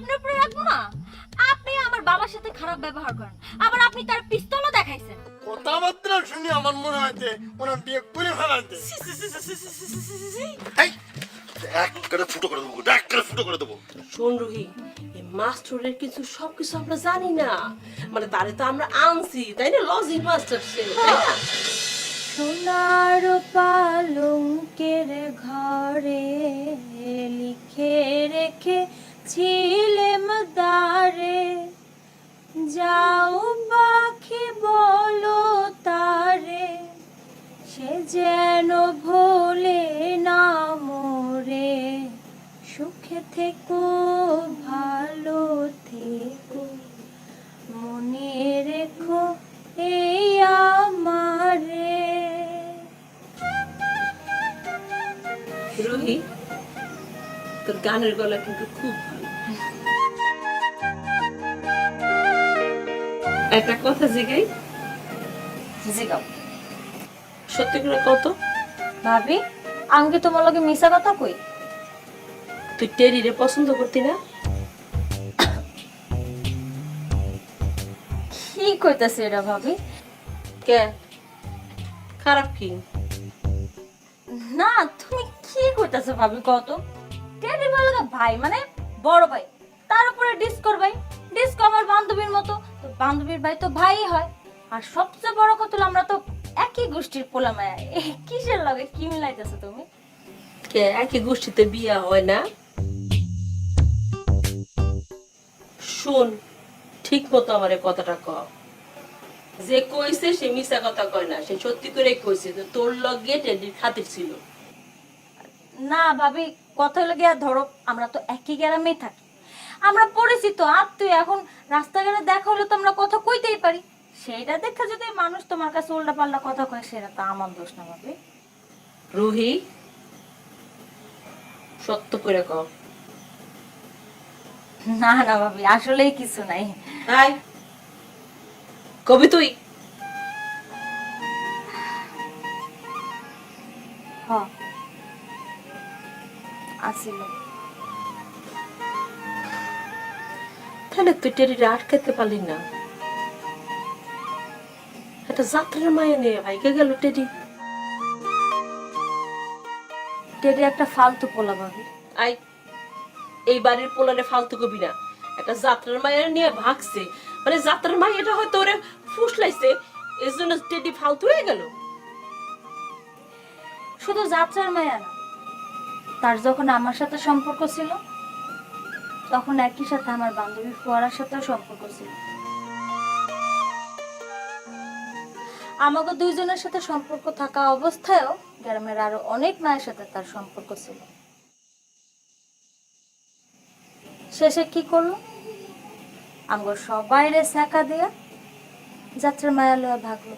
আপনার উপরে রাখব আপনি আমার বাবার সাথে খারাপ ব্যবহার করেন। আবার আপনি তার পিস্তলও দেখাইছেন। কথাবার্তা শুনে আমার মনে হয়েছে ওনার বিয়ে করে ফেলাতে মাস্টারের কিছু সব কিছু আমরা জানি না। মানে তারে তো আমরা আনছি তাই না? লজিক মাস্টার সে সোনার পালঙ্কের ঘরে লিখে রেখে ছিলেম দারে যাও পাখি বলো তারে, সে যেন ভোলে না মোরে। সুখে থেকো, ভালো থেকো, মনে রেখো এই আমারে। রুহি তোর গানের গলা কিন্তু খুব ভালো। একটা কথা জিগাই। জিগাও। সত্যি করে কত ভাবি আমি তোমার লগে মিশা কথা কই? তুই টেরিরে পছন্দ করতি না? কি কইতাছে এটা ভাবি? কে? খারাপ কি? না তুমি কি কইতাছো ভাবি কত টেডি ভাই মানে বড় ভাই, তার উপরে ভাই আমার বান্ধবীর মতো, তো বান্ধবীর ভাই তো ভাই হয়। আর সবচেয়ে বড় কথা আমরা তো একই গোষ্ঠীর কিসের লগে, কি মিলাইতেছো তুমি? কে, একই গোষ্ঠীতে বিয়া হয় না? শুন ঠিক মতো আমার কথাটা ক যে কইছে, সে মিছা কথা কয় না। সে সত্যি করে কইছে যে তোর লগে টেডির খাতির ছিল। না ভাবি কথা হলো গিয়া ধরো আমরা তো একই গ্রামেই থাকি। আমরা পরিচিত আত্মীয় এখন রাস্তাঘাটে দেখা হলে তো আমরা কথা কইতেই পারি। সেইটা দেখে যদি মানুষ তোমার কাছে উল্টা পাল্টা কথা কয় সেটা তো আমার দোষ না ভাবি। রুহি সত্য করে ক না না ভাবি আসলেই কিছু নাই। আয় কবি তুই? হ। আসিল। তাহলে তুই আটকাতে পারলি না। একটা যাত্রার মায়া নিয়ে ভাইকে গেল টেরি। টেডি একটা ফালতু পোলা ভাবি আই এই বাড়ির পোলারে ফালতু কবি না। একটা যাত্রার মায়ের নিয়ে ভাগছে। মানে যাত্রার মাইয়াটা হয়তো ওরে ফুসলাইছে। এর জন্য টেডি ফালতু হয়ে গেল। শুধু যাত্রার মায়া না তার যখন আমার সাথে সম্পর্ক ছিল, তখন একই সাথে আমার বান্ধবী ফোয়ারার সাথেও সম্পর্ক ছিল। আমাকে দুইজনের সাথে সম্পর্ক থাকা অবস্থায়ও গ্রামের আরও অনেক মায়ের সাথে তার সম্পর্ক ছিল। শেষে কি করল? আমগো সবাইরে সেকা দিয়া যাত্রার মায়া ভাগলো।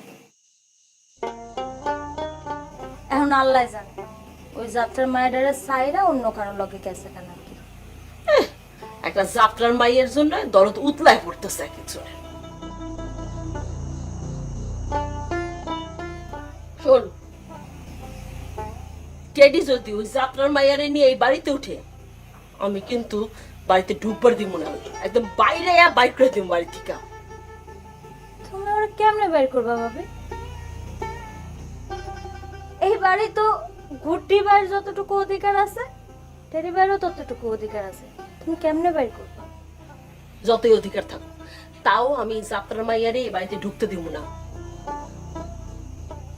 এখন আল্লাহ জানে। ওই যাত্রার মায়ের সাইরা অন্য কারও লগে গেছে কেন কি? একটা যাত্রার মাইয়ের জন্য দরদ উতলায় পড়তেছে কিছু শোন টেডি যদি ওই যাত্রার মাইয়ারে নিয়ে এই বাড়িতে উঠে আমি কিন্তু বাড়িতে ঢুকবার দিব না। একদম বাইরে বাইক করে দিব বাড়ি থেকে। তুমি ওরা কেমনে বের করবা ভাবে? এই বাড়ি তো গুড্ডি বাড়ির যতটুকু অধিকার আছে টেরি ততটুকু অধিকার আছে। তুমি কেমনে বের করবা? যতই অধিকার থাক তাও আমি যাত্রার মাইয়ারে এই বাড়িতে ঢুকতে দিব না।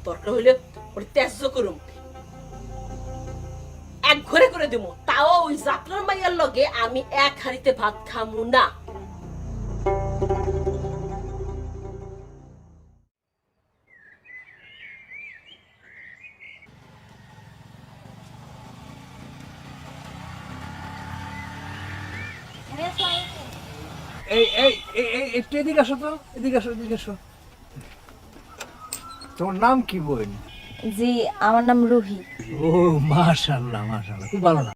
দরকার হইলে ওর ত্যায্য করুম। এক ঘরে করে দিব তাও ওই যাত্রার মাইয়ার লগে আমি এক হাড়িতে ভাত খামু না। এই এই এই একটু এদিকে আসো তো এদিকে আসো এদিকে আসো। তোমার নাম কি বোন জি আমার নাম রুহি। ও মাশাল্লাহ মাশাল্লাহ খুব ভালো